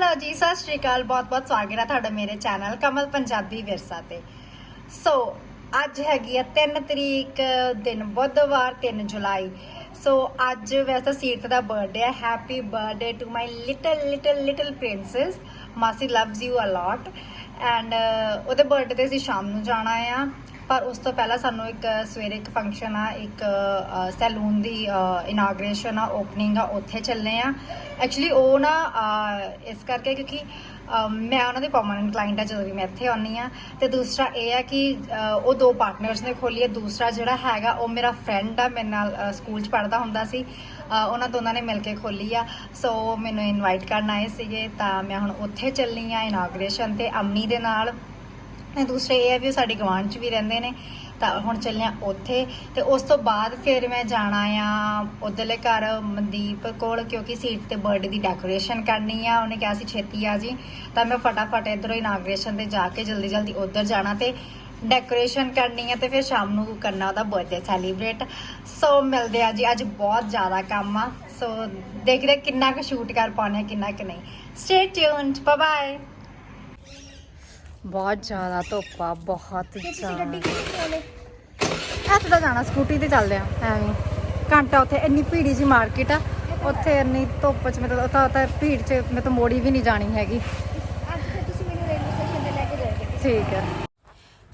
Hello ਜੀ, ਸਤਿ ਸ਼੍ਰੀ ਅਕਾਲ, ਬਹੁਤ-ਬਹੁਤ ਸਵਾਗਤ ਹੈ ਤੁਹਾਡਾ ਮੇਰੇ ਚੈਨਲ ਕਮਲ ਪੰਜਾਬੀ ਵਿਰਸਾ ਤੇ। ਸੋ ਅੱਜ ਹੈਗੀ ਆ 3 ਤਰੀਕ, ਦਿਨ ਬੁੱਧਵਾਰ 3 ਜੁਲਾਈ। ਸੋ ਅੱਜ ਵੈਸੇ ਸੀਰਤ ਦਾ ਬਰਥਡੇ ਹੈ happy birthday to my little little little princess ਮਾਸੀ loves you a lot and ਉਹਦੇ ਬਰਥਡੇ ਤੇ ਅਸੀਂ ਸ਼ਾਮ ਨੂੰ ਜਾਣਾ ਆ। ਪਰ ਉਸ ਤੋਂ ਪਹਿਲਾਂ ਸਾਨੂੰ ਇੱਕ, ਸਵੇਰੇ ਇੱਕ ਫੰਕਸ਼ਨ ਆ, ਇੱਕ ਸੈਲੂਨ ਦੀ ਇਨਾਗਰੇਸ਼ਨ ਆ ਓਪਨਿੰਗ ਆ, ਉੱਥੇ ਚੱਲੇ ਆ। ਐਕਚੁਅਲੀ ਉਹ ਨਾ ਇਸ ਕਰਕੇ ਕਿਉਂਕਿ ਮੈਂ ਉਹਨਾਂ ਦੇ ਪਰਮਨੈਂਟ ਕਲਾਇੰਟ ਆ ਜਦੋਂ ਵੀ ਮੈਂ ਇੱਥੇ ਆਉਂਦੀ ਆ। ਤੇ ਦੂਸਰਾ ਇਹ ਆ ਕਿ ਉਹ ਦੋ ਪਾਰਟਨਰਸ ਨੇ ਖੋਲੀ ਹੈ ਦੂਸਰਾ ਜਿਹੜਾ ਹੈਗਾ, ਉਹ ਮੇਰਾ ਫਰੈਂਡ ਆ, ਮੇਰੇ ਨਾਲ ਸਕੂਲ 'ਚ ਪੜ੍ਹਦਾ ਹੁੰਦਾ ਸੀ। ਉਹਨਾਂ ਦੋਨਾਂ ਨੇ ਮਿਲ ਕੇ ਖੋਲੀ ਆ। ਸੋ ਮੈਨੂੰ ਇਨਵਾਈਟ ਕਰਨ ਆਏ ਸੀਗੇ ਤਾਂ ਮੈਂ ਹੁਣ ਉੱਥੇ ਚੱਲੀ ਆ ਇਨਾਗਰੇਸ਼ਨ ਤੇ ਅਮਨੀ ਦੇ ਨਾਲ। ਤੇ ਦੂਸਰੇ ਇਹ ਹੈ ਵੀ ਉਹ ਸਾਡੇ ਗਵਾਂਢ ਚ ਵੀ ਰਹਿੰਦੇ ਨੇ, ਤਾਂ ਹੁਣ ਚੱਲਿਆ ਉੱਥੇ, ਤੇ ਉਸ ਤੋਂ ਬਾਅਦ ਫਿਰ ਮੈਂ ਜਾਣਾ ਆ ਉਧਰਲੇ ਘਰ ਮਨਦੀਪ ਕੋਲ, ਕਿਉਂਕਿ ਸੀਟ ਤੇ ਬਰਥਡੇ ਦੀ ਡੈਕੋਰੇਸ਼ਨ ਕਰਨੀ ਆ, ਉਹਨੇ ਕਿਹਾ ਸੀ ਛੇਤੀ ਆ ਜੀ, ਤਾਂ ਮੈਂ ਫਟਾਫਟ ਇਧਰੋਂ ਇਨਾਗ੍ਰੇਸ਼ਨ ਤੇ ਜਾ ਕੇ ਜਲਦੀ ਜਲਦੀ ਉਧਰ ਜਾਣਾ ਤੇ ਡੈਕੋਰੇਸ਼ਨ ਕਰਨੀ ਆ ਤੇ ਫਿਰ ਸ਼ਾਮ ਨੂੰ ਕਰਨਾ ਉਹਦਾ ਬਰਥਡੇ ਸੈਲੀਬ੍ਰੇਟ ਸੋ ਮਿਲਦੇ ਆ ਜੀ, ਅੱਜ ਬਹੁਤ ਜ਼ਿਆਦਾ ਕੰਮ ਆ ਸੋ ਦੇਖਦੇ ਕਿੰਨਾ ਕੁ ਸ਼ੂਟ ਕਰ ਪਾਉਣੇ ਆ, ਕਿੰਨਾ ਕੁ ਨਹੀਂ। ਸਟੇ ਟਿਊਨਡ ਬਾਏ ਬਾਏ ਬਹੁਤ ਜ਼ਿਆਦਾ ਧੁੱਪ ਆ ਬਹੁਤ ਜ਼ਿਆਦਾ। ਇੱਥੇ ਤਾਂ ਜਾਣਾ ਸਕੂਟੀ ਤੇ ਚੱਲਦੇ ਆ ਐਵੇਂ। ਘੰਟਾ ਉੱਥੇ ਇੰਨੀ ਭੀੜੀ ਜੀ ਮਾਰਕੀਟ ਆ ਉੱਥੇ ਇੰਨੀ ਧੁੱਪ ਚ ਮਤਲਬ ਤਾਂ ਤਾਂ ਭੀੜ ਚ ਮੈਂ ਤਾਂ ਮੋੜੀ ਵੀ ਨਹੀਂ ਜਾਣੀ ਹੈਗੀ। ਅੱਜ ਫਿਰ ਤੁਸੀਂ ਮੈਨੂੰ ਰੇਲਵੇ ਸਟੇਸ਼ਨ ਤੇ ਲੈ ਕੇ ਜਾਓਗੇ ਠੀਕ ਹੈ।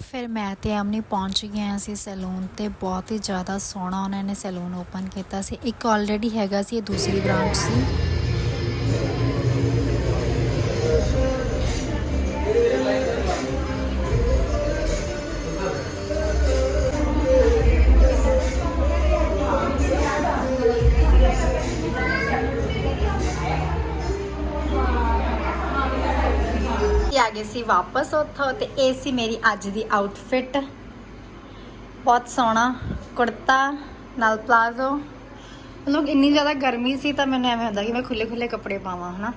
ਫਿਰ ਮੈਂ ਤੇ ਆਮਨੀ ਪਹੁੰਚ ਗਏ ਸੀ ਸੈਲੂਨ ਤੇ ਬਹੁਤ ਹੀ ਜ਼ਿਆਦਾ ਸੋਹਣਾ ਉਹਨਾਂ ਨੇ ਸੈਲੂਨ ਓਪਨ ਕੀਤਾ ਸੀ। ਇੱਕ ਆਲਰੇਡੀ ਹੈਗਾ ਸੀ ਇਹ ਦੂਸਰੀ ਬ੍ਰਾਂਚ ਸੀ। ਗਏ ਸੀ ਵਾਪਸ ਉੱਥੋਂ ਤੇ ਇਹ ਸੀ ਮੇਰੀ ਅੱਜ ਦੀ ਆਊਟਫਿਟ ਬਹੁਤ ਸੋਹਣਾ ਕੁੜਤਾ, ਨਾਲ ਪਲਾਜ਼ੋ। ਮਤਲਬ ਇੰਨੀ ਜ਼ਿਆਦਾ ਗਰਮੀ ਸੀ ਤਾਂ ਮੈਨੂੰ ਐਵੇਂ ਹੁੰਦਾ ਕਿ ਮੈਂ ਖੁੱਲੇ ਖੁੱਲੇ ਕੱਪੜੇ ਪਾਵਾਂ, ਹਨਾ।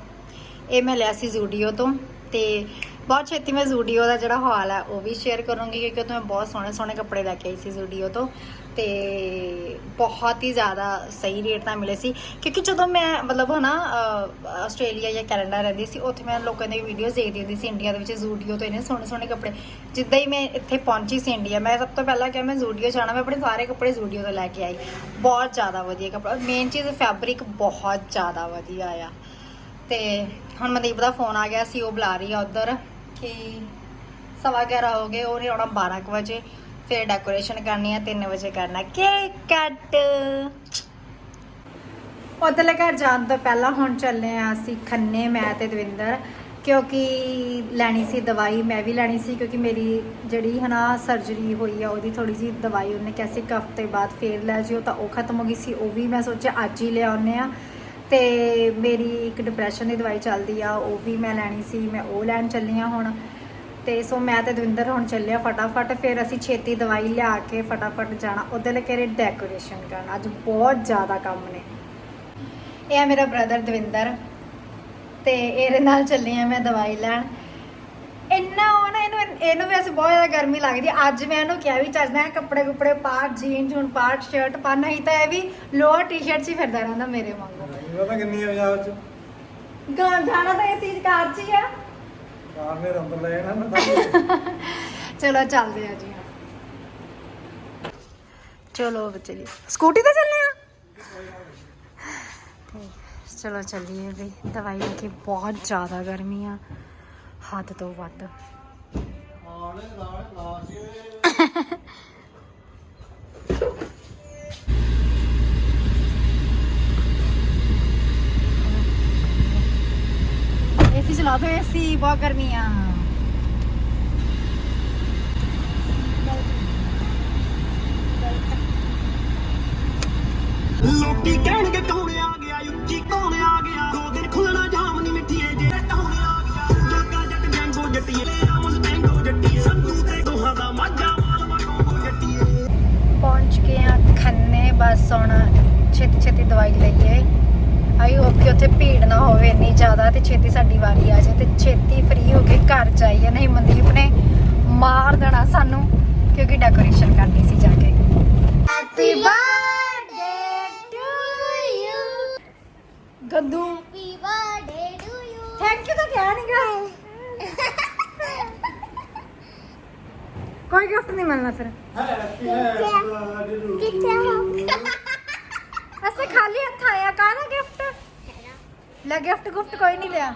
ਇਹ ਮੈਂ ਲਿਆ ਸੀ ਜ਼ੂਡੀਓ ਤੋਂ ਤੇ ਬਹੁਤ ਛੇਤੀ ਮੈਂ ਜ਼ੂਡੀਓ ਦਾ ਜਿਹੜਾ ਹਾਲ ਹੈ ਉਹ ਵੀ ਸ਼ੇਅਰ ਕਰੂੰਗੀ ਕਿਉਂਕਿ ਉੱਥੇ ਮੈਂ ਬਹੁਤ ਸੋਹਣੇ ਸੋਹਣੇ ਕੱਪੜੇ ਲੈ ਕੇ ਆਈ ਸੀ ਜ਼ੂਡੀਓ ਤੋਂ। ਤੇ ਬਹੁਤ ਹੀ ਜ਼ਿਆਦਾ ਸਹੀ ਰੇਟ ਤਾਂ ਮਿਲੇ ਸੀ। ਕਿਉਂਕਿ ਜਦੋਂ ਮੈਂ ਮਤਲਬ ਹਨਾ ਅਹ, ਆਸਟ੍ਰੇਲੀਆ ਜਾਂ ਕੈਨੇਡਾ ਰਹਿੰਦੀ ਸੀ ਉੱਥੇ ਮੈਂ ਲੋਕਾਂ ਦੀ ਵੀਡੀਓਜ਼ ਦੇਖਦੀ ਹੁੰਦੀ ਸੀ ਇੰਡੀਆ ਦੇ ਵਿੱਚ ਜ਼ੂਡੀਓ ਤੋਂ ਇਹਨੇ ਸੋਹਣੇ ਸੋਹਣੇ ਕੱਪੜੇ। ਜਿੱਦਾਂ ਹੀ ਮੈਂ ਇੱਥੇ ਪਹੁੰਚੀ ਸੀ ਇੰਡੀਆ ਮੈਂ ਸਭ ਤੋਂ ਪਹਿਲਾਂ ਕਿਹਾ ਮੈਂ ਜ਼ੂਡੀਓ ਜਾਣਾ ਮੈਂ ਆਪਣੇ ਸਾਰੇ ਕੱਪੜੇ ਜ਼ੂਡੀਓ ਤੋਂ ਲੈ ਕੇ ਆਈ। ਬਹੁਤ ਜ਼ਿਆਦਾ ਵਧੀਆ ਕੱਪੜਾ। ਮੇਨ ਚੀਜ਼ ਫੈਬਰਿਕ ਬਹੁਤ ਜ਼ਿਆਦਾ ਵਧੀਆ ਆ। ਤੇ ਹੁਣ ਮਨਦੀਪ ਦਾ ਫੋਨ ਆ ਗਿਆ ਸੀ ਉਹ ਬੁਲਾ ਰਹੀ ਆ ਉਧਰ ਕਿ ਸਵਾ ਗਿਆਰਾਂ ਹੋ ਗਏ ਉਹਨੇ ਆਉਣਾ 12 ਕੁ ਵਜੇ। ਫਿਰ ਡੈਕੋਰੇਸ਼ਨ ਕਰਨੀ ਆ 3 ਵਜੇ ਕਰਨਾ। ਕੇਕ ਕੱਟ ਉਧਰਲੇ ਘਰ ਜਾਣ ਤੋਂ ਪਹਿਲਾਂ ਹੁਣ ਚੱਲੇ ਆ ਅਸੀਂ ਖੰਨੇ, ਮੈਂ ਤੇ ਦਵਿੰਦਰ। ਕਿਉਂਕਿ ਲੈਣੀ ਸੀ ਦਵਾਈ, ਮੈਂ ਵੀ ਲੈਣੀ ਸੀ ਕਿਉਂਕਿ ਮੇਰੀ ਜਿਹੜੀ ਹਨਾ ਸਰਜਰੀ ਹੋਈ ਆ, ਉਹਦੀ ਥੋੜੀ ਜੀ ਦਵਾਈ ਉਹਨੇ ਕਿਹਾ ਸੀ ਇੱਕ ਹਫ਼ਤੇ ਬਾਅਦ ਫੇਰ ਲੈ ਜਿਓ, ਤਾਂ ਉਹ ਖਤਮ ਹੋ ਗਈ ਸੀ, ਉਹ ਵੀ ਮੈਂ ਸੋਚਿਆ ਅੱਜ ਹੀ ਲਿਆਉਨੇ ਆ। ਤੇ ਮੇਰੀ ਇੱਕ ਡਿਪਰੈਸ਼ਨ ਦੀ ਦਵਾਈ ਚੱਲਦੀ ਆ, ਉਹ ਵੀ ਮੈਂ ਲੈਣੀ ਸੀ, ਮੈਂ ਉਹ ਲੈਣ ਚੱਲੀ ਆ ਹੁਣ। ਤੇ ਸੋ ਮੈਂ ਤੇ ਦਵਿੰਦਰ ਹੁਣ ਚੱਲਿਆ ਫਟਾਫਟ ਫਿਰ ਅਸੀਂ ਛੇਤੀ ਦਵਾਈ ਲਿਆ ਕੇ ਫਟਾਫਟ ਜਾਣਾ। ਉਹਦੇ ਲਈ ਡੈਕੋਰੇਸ਼ਨ ਕਰਨਾ? ਅੱਜ ਬਹੁਤ ਜ਼ਿਆਦਾ ਕੰਮ ਨੇ। ਇਹ ਆ ਮੇਰਾ ਬ੍ਰਦਰ ਦਵਿੰਦਰ ਤੇ ਇਹਦੇ ਨਾਲ ਚੱਲੀ ਆ ਮੈਂ ਦਵਾਈ ਲੈਣ। ਇੰਨਾ ਉਹ ਨਾ ਇਹਨੂੰ ਇਹਨੂੰ ਵੈਸੇ ਬਹੁਤ ਜ਼ਿਆਦਾ ਗਰਮੀ ਲੱਗਦੀ। ਅੱਜ ਮੈਂ ਇਹਨੂੰ ਕਿਹਾ ਵੀ ਚੱਜਦਾ ਹੈ ਕੱਪੜੇ ਕੁਪੜੇ ਪਾ ਜੀਨ ਜੂਨ ਪਾ ਸ਼ਰਟ ਪਾ ਨਹੀਂ ਤਾਂ ਇਹ ਵੀ ਲੋਅਰ ਟੀ-ਸ਼ਰਟ 'ਚ ਹੀ ਫਿਰਦਾ ਰਹਿੰਦਾ ਮੇਰੇ ਵਾਂਗੂ। ਪਤਾ ਕਿੰਨੀ ਆ ਪੰਜਾਬ ਚ? ਗਾਂ ਜਾਣਾ ਤਾਂ ਇਹ ਚੀਜ਼ ਕਾਰ 'ਚ ਹੀ ਆ। ਕਾਰ ਨੇ ਅੰਦਰ ਲੈ ਜਾਣਾ ਮੈਂ ਤਾਂ। ਚਲੋ ਚੱਲਦੇ ਆ ਜੀ। ਚਲੋ ਚਲੀ ਸਕੂਟੀ ਤੇ ਚੱਲੇ ਆ? ਚਲੋ ਚੱਲੀਏ ਵੀ। ਦਵਾਈ ਲੈ ਕੇ ਬਹੁਤ ਜ਼ਿਆਦਾ ਗਰਮੀ ਆ। ਹੱਦ ਤੋਂ ਵੱਧ। ਦੋ ਏਸੀ ਬਹੁਤ ਗਰਮੀ ਆ ਲੋਕੀ ਕਹਿਣਗੇ ਕੌਣ ਆ ਗਿਆ ਉੱਚੀ ਕੌਣ ਆ ਗਿਆ ਦੋ ਦਿਨ ਖੁੱਲਣਾ ਜਾਮ ਨਹੀਂ ਮਿੱਠੀਏ ਜੇ ਕੌਣ ਆ ਗਿਆ ਜੱਗਾ ਜੱਟ ਜੰਗੋ ਜੱਟੀਏ ਲੈ ਆਵਸ ਟੈਂਗੋ ਜੱਟੀਏ ਸੰਧੂ ਤੇ ਦੋਹਾਂ ਦਾ ਮਾਝਾ ਮਾਲਵਾ ਕੋਂਗੋ ਜੱਟੀਏ ਪਹੁੰਚ ਗਏ ਆ ਖੰਨੇ ਬਸ ਹੁਣ ਛੇਤੀ ਛੇਤੀ ਦਵਾਈ ਲਈਏ ਆਈ ਹੋਪ ਕਿ ਉੱਥੇ ਭੀੜ ਨਾ ਹੋਵੇ ਇੰਨੀ ਜ਼ਿਆਦਾ ਤੇ ਛੇਤੀ ਸਾਡੀ ਵਾਰੀ ਆ ਜਾਏ ਤੇ ਛੇਤੀ ਫ੍ਰੀ ਹੋ ਕੇ ਘਰ ਜਾਈਏ। ਨਹੀਂ ਮਨਦੀਪ ਨੇ ਮਾਰ ਦੇਣਾ ਸਾਨੂੰ ਕਿਉਂਕਿ ਡੈਕੋਰੇਸ਼ਨ ਕਰਨੀ ਸੀ ਜਾ ਕੇ। ਹੈਪੀ ਬਰਥਡੇ ਟੂ ਯੂ ਗੰਦੂ। Happy birthday to you. Thank you ਤਾਂ ਕਿਹਾ ਨਹੀਂਗਾ ਕੋਈ ਗਿਫਟ ਨਹੀਂ ਮਿਲਣਾ ਫਿਰ। ਕਿੱਥੇ? ਹੋ? ਅਸੀਂ ਖਾਲੀ ਹੱਥ ਆਇਆ ਕਾਹਦਾ ਲੈ ਗਿਫਟ ਗੁਫਟ ਕੋਈ ਨਹੀਂ ਲਿਆ।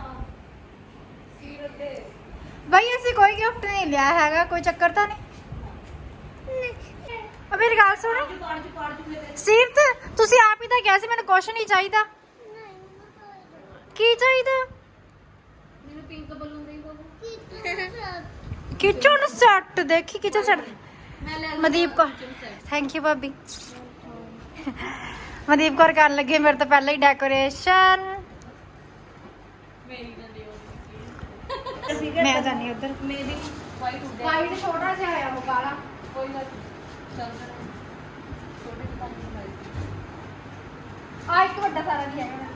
ਬਈ ਅਸੀਂ ਕੋਈ ਗਿਫਟ ਨਹੀਂ ਲਿਆ ਹੈਗਾ, ਕੋਈ ਚੱਕਰ ਤਾਂ ਨਹੀਂ? ਅਬ ਮੇਰੀ ਗੱਲ ਸੁਣ। ਸੀਰਤ, ਤੁਸੀਂ ਆਪ ਹੀ ਤਾਂ ਕਿਹਾ ਸੀ ਮੈਨੂੰ ਕੁਛ ਨਹੀਂ ਚਾਹੀਦਾ। ਕੀ ਚਾਹੀਦਾ? ਮੈਨੂੰ ਪਿੰਕ ਬਲੂਨ ਦੇ ਦੋ ਕਿਚਨ ਸੈੱਟ, ਦੇਖੀ kitchen set. Mandeep Kaur thank you ਭਾਬੀ। ਮਦੀਪ ਕੌਰ ਕਰਨ ਲੱਗੇ, ਮੇਰੇ ਤੋਂ ਪਹਿਲਾਂ ਹੀ ਡੈਕੋਰੇਸ਼ਨ ਮੈਂ ਜਾਣੀ ਉਧਰ। ਮੇਰੀ ਵਾਈਟ ਉੱਡਿਆ ਵਾਈਟ ਛੋਟਾ ਜਿਹਾ ਆਇਆ ਉਹ ਕਾਲਾ। ਕੋਈ ਚੱਲ ਛੋਟੇ ਨੂੰ ਆ ਇੱਕ ਵੱਡਾ ਸਾਰਾ ਵੀ ਹੈਗਾ।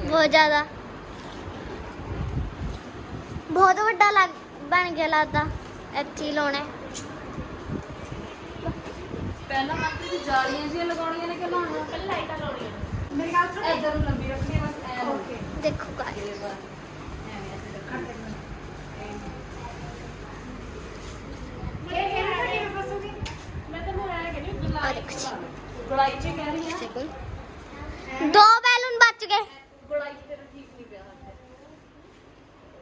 ਬਹੁਤ ਜ਼ਿਆਦਾ। ਬਹੁਤ ਵੱਡਾ ਲੱਗ ਬਣ ਗਿਆ ਲੱਗਦਾ। ਇੱਥੇ ਲਾਉਣਾ। ਪਹਿਲਾਂ ਮੈਂ ਤੇ ਜਾਲੀਆਂ ਜਿਹੀਆਂ ਲਗਾਉਣੀਆਂ ਨੇ ਕਿ ਲਾਉਣੀਆਂ ਪਹਿਲਾਂ ਲਾਈਟਾਂ ਲਾਉਣੀਆਂ ਮੇਰੀ ਗੱਲ ਸੁਣ। ਇੱਧਰ ਨੂੰ ਲੰਬੀ ਰੱਖਣੀ ਹੈ ਬਸ ਐ ਓਕੇ। ਦੇਖੋ guys। ਇਹ ਕਿਹੜਾ ਕਿਵੇਂ ਬਸੂਗੀ ਮੈਂ ਤੈਨੂੰ ਐ ਕਹਿੰਦੀ ਆ ਗੁਲਾਈ ਦੇਖੋ ਜੀ। ਗੁਲਾਈ ਚ ਕਹਿ ਰਹੀ ਹਾਂ। ਸੈਕਿੰਡ ਦੋ ਬੈਲੂਨ ਬਚ ਗਏ। ਗੁਲਾਈ ਚ ਤੇਰਾ ਠੀਕ ਨਹੀਂ ਪਿਆ ਹੱਥ।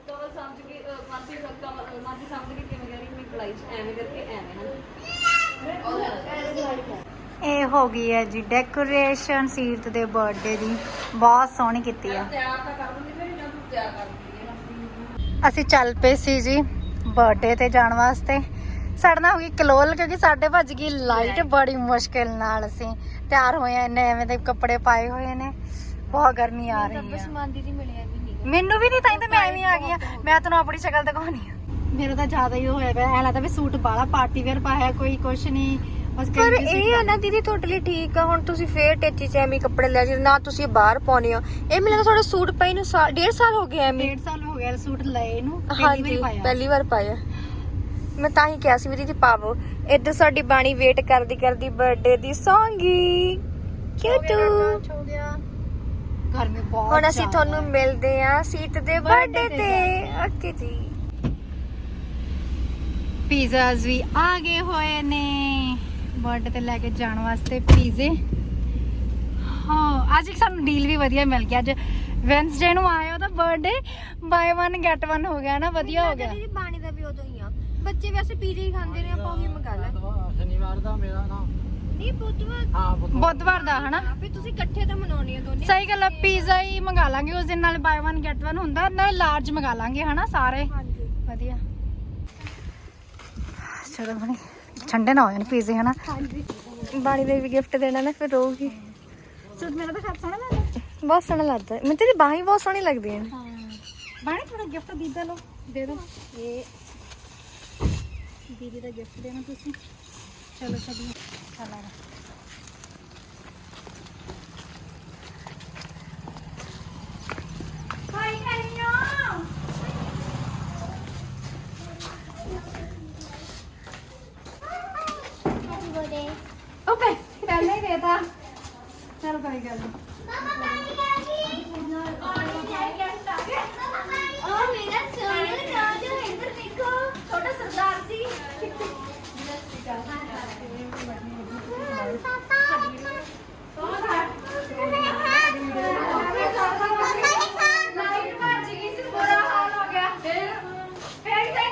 ਕਵਲ ਸਮਝ ਕੇ ਅਹ, ਮਾਸੀ ਸਭ ਕਵਲ ਮਾਸੀ ਸਮਝ ਕੇ ਕਿਵੇਂ ਕਹਿ ਰਹੀ ਮੈਂ ਗੁਲਾਈ ਚ ਐਵੇਂ ਕਰਕੇ ਐਵੇਂ ਹਨ। ਇਹ ਹੋ ਗਈ ਹੈ ਜੀ ਡੈਕੋਰੇਸ਼ਨ ਸੀਰਤ ਦੇ ਬਰਥਡੇ ਦੀ। ਬਹੁਤ ਸੋਹਣੀ ਕੀਤੀ ਆ। ਅਸੀਂ ਚੱਲ ਪਏ ਸੀ ਜੀ ਬਰਥਡੇ ਤੇ ਜਾਣ ਵਾਸਤੇ। ਸੜਨਾ ਹੋ ਗਈ ਕਲੋਲ ਕਿਉਂਕਿ ਸਾਡੇ ਭੱਜ ਗਈ ਲਾਈਟ ਬੜੀ ਮੁਸ਼ਕਿਲ ਨਾਲ ਅਸੀਂ ਤਿਆਰ ਹੋਏ ਆ ਇੰਨੇ ਐਵੇਂ ਦੇ ਕੱਪੜੇ ਪਾਏ ਹੋਏ ਨੇ। ਬਹੁਤ ਗਰਮੀ ਆ ਰਹੀ ਹੈ ਵੀ ਮੈਨੂੰ ਵੀ ਨਹੀਂ ਤਾਂ ਮੈਂ ਐਵੇਂ ਆ ਗਈ ਆ। ਮੈਂ ਤੁਹਾਨੂੰ ਆਪਣੀ ਸ਼ਕਲ ਦਿਖਾਉਣੀ ਆ। ਮੇਰਾ ਤਾਂ ਜ਼ਿਆਦਾ ਹੀ ਹੋਇਆ ਪਿਆ। ਐ ਲੱਗਦਾ ਵੀ ਸੂਟ ਬਾਲਾ ਪਾਰਟੀ ਵੇਅਰ ਪਾਇਆ ਕੋਈ ਕੁਛ ਨਹੀਂ ਬਸ ਪਰ ਇਹ ਆ ਨਾ ਦੀਦੀ ਤੁਹਾਡੇ ਲਈ ਠੀਕ ਆ। ਹੁਣ ਤੁਸੀਂ ਫੇਰ ਟੇਚੀ ਚ ਐਵੇਂ ਕੱਪੜੇ ਲੈ ਜੀ ਨਾ ਤੁਸੀਂ ਬਾਹਰ ਪਾਉਣੇ ਹੋ। ਇਹ ਮੈਨੂੰ ਲੱਗਦਾ ਤੁਹਾਡਾ ਸੂਟ ਪਈ ਨੂੰ ਸਾਲ ਡੇਢ ਸਾਲ ਹੋ ਗਿਆ ਐਵੇਂ। ਡੇਢ ਸਾਲ ਹੋ ਗਿਆ ਸੂਟ ਲਏ ਨੂੰ ਪਹਿਲੀ ਹਾਂਜੀ ਵਾਰੀ ਪਾਇਆ। ਪਹਿਲੀ ਵਾਰ ਪਾਇਆ। ਮੈਂ ਤਾਂ ਹੀ ਕਿਹਾ ਸੀ ਵੀ ਦੀਦੀ ਪਾਵੋ। ਇੱਧਰ ਸਾਡੀ ਬਾਣੀ ਵੇਟ ਕਰਦੀ ਕਰਦੀ ਬਰਥਡੇ ਦੀ ਸੌਂਗੀ ਕਿਊਟੂ ਹੋ ਗਿਆ ਗਰਮੀ ਬਹੁਤ ਹੁਣ ਅਸੀਂ ਜ਼ਿਆਦਾ। ਤੁਹਾਨੂੰ ਮਿਲਦੇ ਆ ਸੀਟ ਦੇ ਬਰਥਡੇ ਤੇ। ਓਕੇ ਜੀ। ਪੀਜ਼ਾਸ ਵੀ ਆ ਗਏ ਹੋਏ ਨੇ। ਬਰਥਡੇ ਤੇ ਲੈ ਕੇ ਜਾਣ ਵਾਸਤੇ ਪੀਜ਼ੇ। ਹਾਂ ਅੱਜ ਇੱਕ ਸਾਨੂੰ ਡੀਲ ਵੀ ਵਧੀਆ ਮਿਲ ਗਿਆ। ਅੱਜ ਵੈਂਸਡੇ ਨੂੰ ਆਇਆ ਉਹਦਾ ਬਰਥਡੇ ਬਾਈ 1 ਗੈਟ 1 ਹੋ ਗਿਆ ਨਾ ਵਧੀਆ ਹੋ ਗਿਆ। ਬਾਣੀ ਦਾ ਵੀ ਉਦੋਂ ਹੀ ਆ। ਬੱਚੇ ਵੈਸੇ ਪੀਜ਼ੇ ਹੀ ਖਾਂਦੇ ਨੇ ਆਪਾਂ ਉਹੀ ਮੰਗਾ ਲੈ। ਸ਼ਨੀਵਾਰ ਦਾ ਮੇਰਾ ਨਾਮ ਨਹੀਂ ਬੁੱਧਵਾਰ ਹਾਂ ਬੁੱਧ ਬੁੱਧਵਾਰ ਦਾ ਹਨਾ? ਫਿਰ ਤੁਸੀਂ ਇਕੱਠੇ ਤਾਂ ਮਨਾਉਣੇ ਆ ਦੋਨੇ। ਸਹੀ ਗੱਲ ਹੈ ਪੀਜ਼ਾ ਹੀ ਮੰਗਾ ਲਾਂਗੇ ਉਸ ਦਿਨ ਨਾਲ ਬਾਈ 1 ਗੈਟ 1 ਹੁੰਦਾ ਨਾਲ ਲਾਰਜ ਮੰਗਾ ਲਾਂਗੇ ਹਨਾ ਸਾਰੇ। ਹਾਂਜੀ। ਵਧੀਆ। ਚਲੋ ਬਣੀ। ਠੰਡੇ ਨਾ ਹੋ ਜਾਣ ਪੀਜ਼ੇ ਹਨਾ? ਹਾਂਜੀ ਬਾਣੀ ਦੇ ਵੀ ਗਿਫਟ ਦੇਣਾ ਨਾ ਫਿਰ ਰਹੂਗੀ ਸੂਟ ਮੇਰਾ ਤਾਂ ਖਾਸ ਸੋਹਣਾ ਲੱਗਦਾ। ਬਹੁਤ ਸੋਹਣਾ ਲੱਗਦਾ। ਮੈਨੂੰ ਤੇਰੀ ਬਾਹਾਂ ਹੀ ਬਹੁਤ ਸੋਹਣੀ ਲੱਗਦੀਆਂ ਨੇ ਹਾਂ। ਬਾਣੀ ਥੋੜਾ ਗਿਫਟ ਦੀਦਾ ਲੋ ਦੇ ਦੋ ਇਹ ਦੀਦੀ ਦਾ ਗਿਫਟ ਦੇਣਾ ਤੁਸੀਂ। ਚਲੋ ਚਲੀਏ ਚਲਾ ਹਾਈ ਕਰੀਓ ਓਕੇ ਪਹਿਲੇ ਹੀ ਦੇਤਾ ਚਲ ਕੋਈ ਗੱਲ ਨਹੀਂ ਉਹ ਮੇਰਾ ਸੋਹਣਾ ਰਾਜ ਇੱਧਰ ਦੇਖੋ ਛੋਟਾ ਸਰਦਾਰ ਜੀ ਲਾਈਟ ਭੱਜ ਗਈ ਸੀ ਬੁਰਾ ਹਾਲ ਹੋ ਗਿਆ ਫਿਰ ਫਿਰ ਤਾਂ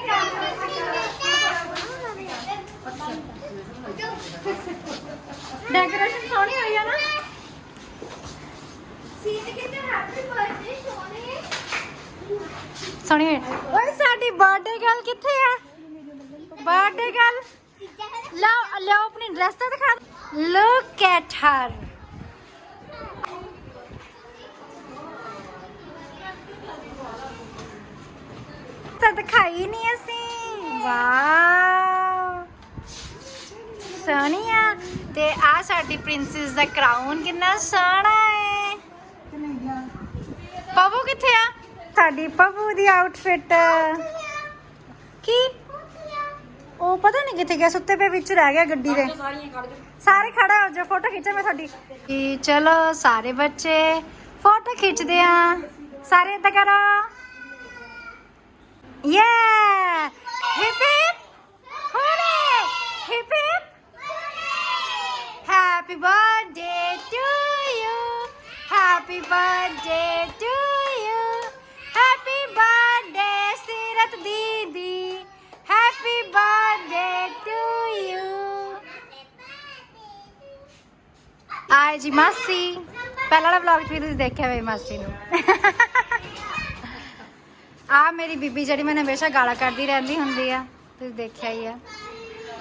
ਡੈਕੋਰੇਸ਼ਨ ਸੋਹਣੀ ਹੋਈ ਆ ਨਾ ਸੀਨ ਕਿਤੇ ਹੈਪੀ ਬਰਥਡੇ ਸੋਹਣੇ ਸੋਹਣੀ ਹੋਈ ਓਏ, ਸਾਡੀ ਬਰਥਡੇ ਗਰਲ ਕਿੱਥੇ ਆ? ਬਰਥਡੇ ਗਰਲ ਲਓ ਲਓ ਆਪਣੀ ਡਰੈਸ ਤਾਂ ਦਿਖਾ ਲੁੱਕ ਐਟ ਹਰ ਤਾਂ ਦਿਖਾਈ ਨਹੀਂ ਅਸੀਂ। ਵਾਓ ਸੋਹਣੀਆ। ਤੇ ਆ ਸਾਡੀ ਪ੍ਰਿੰਸੈਸ ਦਾ ਕਰਾਊਨ ਕਿੰਨਾ ਸੋਹਣਾ ਹੈ ਪਪੂ ਕਿੱਥੇ ਆ? ਸਾਡੀ ਪਪੂ ਦੀ ਆਊਟਫਿਟ ਕੀ? ਉਹ ਪਤਾ ਨਹੀਂ ਕਿੱਥੇ ਗਿਆ, ਸੁੱਤੇ ਪਏ ਵਿੱਚ ਰਹਿ ਗਿਆ ਗੱਡੀ ਦੇ। ਸਾਰੇ ਖੜਾ ਹੋ ਜਾ ਫੋਟੋ ਖਿੱਚਾਂ ਮੈਂ ਤੁਹਾਡੀ। ਜੀ ਚਲੋ, ਸਾਰੇ ਬੱਚੇ ਫੋਟੋ ਖਿੱਚਦੇ ਆ। ਸਾਰੇ ਏਦਾਂ ਕਰੋ। Yay hip hip hooray hip hip happy birthday to you happy birthday ਟੂ ਆਏ ਜੀ ਮਾਸੀ। ਪਹਿਲਾਂ ਵਾਲਾ ਵਲੌਗ 'ਚ ਵੀ ਤੁਸੀਂ ਦੇਖਿਆ ਹੋਵੇ ਮਾਸੀ ਨੂੰ। ਆ ਮੇਰੀ ਬੀਬੀ ਜਿਹੜੀ ਮੈਨੂੰ ਹਮੇਸ਼ਾ ਗਾਲਾਂ ਕੱਢਦੀ ਰਹਿੰਦੀ ਹੁੰਦੀ ਆ ਤੁਸੀਂ ਦੇਖਿਆ ਹੀ ਆ।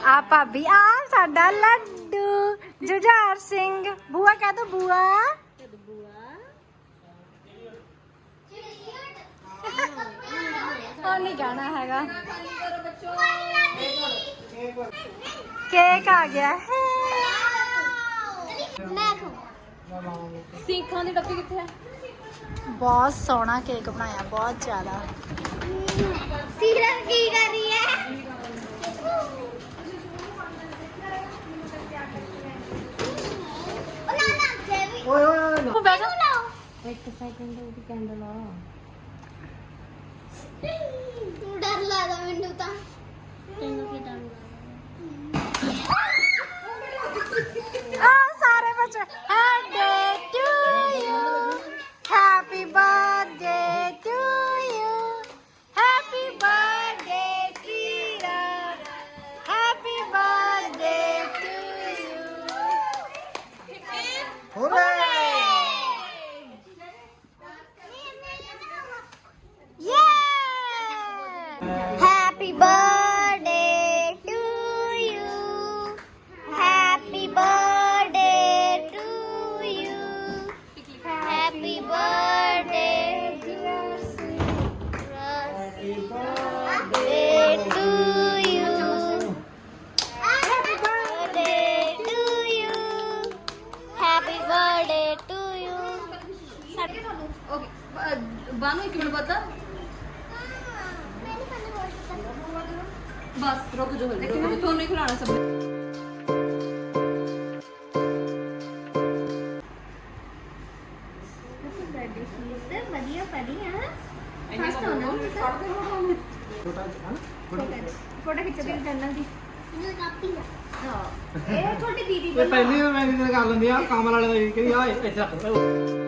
ਆ ਭਾਬੀ ਆ ਸਾਡਾ ਲੱਡੂ ਜੁਝਾਰ ਸਿੰਘ। ਬੂਆ ਕਹਿ ਦੋ ਬੂਆ। ਉਹ ਨਹੀਂ ਕਹਿਣਾ ਹੈਗਾ। ਕੇਕ ਆ ਗਿਆ ਹੈ। ਮੈਂ ਖਾਂ ਸਿੰਖਾਂ ਦੀ ਡੱਬੀ ਕਿੱਥੇ ਹੈ ਬਹੁਤ ਸੋਹਣਾ ਕੇਕ ਬਣਾਇਆ ਬਹੁਤ ਜ਼ਿਆਦਾ। ਸੀਰਤ ਕੀ ਕਰ ਰਹੀ ਹੈ? ਉਹ ਨਾ ਨਾ ਸੇਵੀ ਓਏ ਓਏ ਓਏ ਤੂੰ ਬੈਠ ਤੂੰ ਡਰ ਲੱਗਦਾ ਮੈਨੂੰ ਤਾਂ। ਬਾਨੂ ਇੱਕ ਮਿੰਟ ਬਤਾ ਬਸ ਰੁਕ ਜਾਓ ਹਲੇ, ਰੁਕ ਜਾਓ। ਤੁਹਾਨੂੰ ਹੀ ਖਿਲਾਉਣਾ ਸਭ ਵਧੀਆ ਪੜੀ ਆ ਫੋਟੋ ਖਿੱਚ। ਕੇ ਚੈਨਲ ਦੀ ਮੈਨੂੰ ਕਾਪੀ ਆ ਇਹ ਤੁਹਾਡੀ ਦੀਦੀ ਪਹਿਲੀ ਵਾਰ ਮੈਂ ਕਿਤੇ ਕਰ ਲੈਂਦੀ ਆ ਕਮਲ ਵਾਲੇ ਦਾ ਕਹਿੰਦੀ ਆ ਇੱਥੇ ਰੱਖ।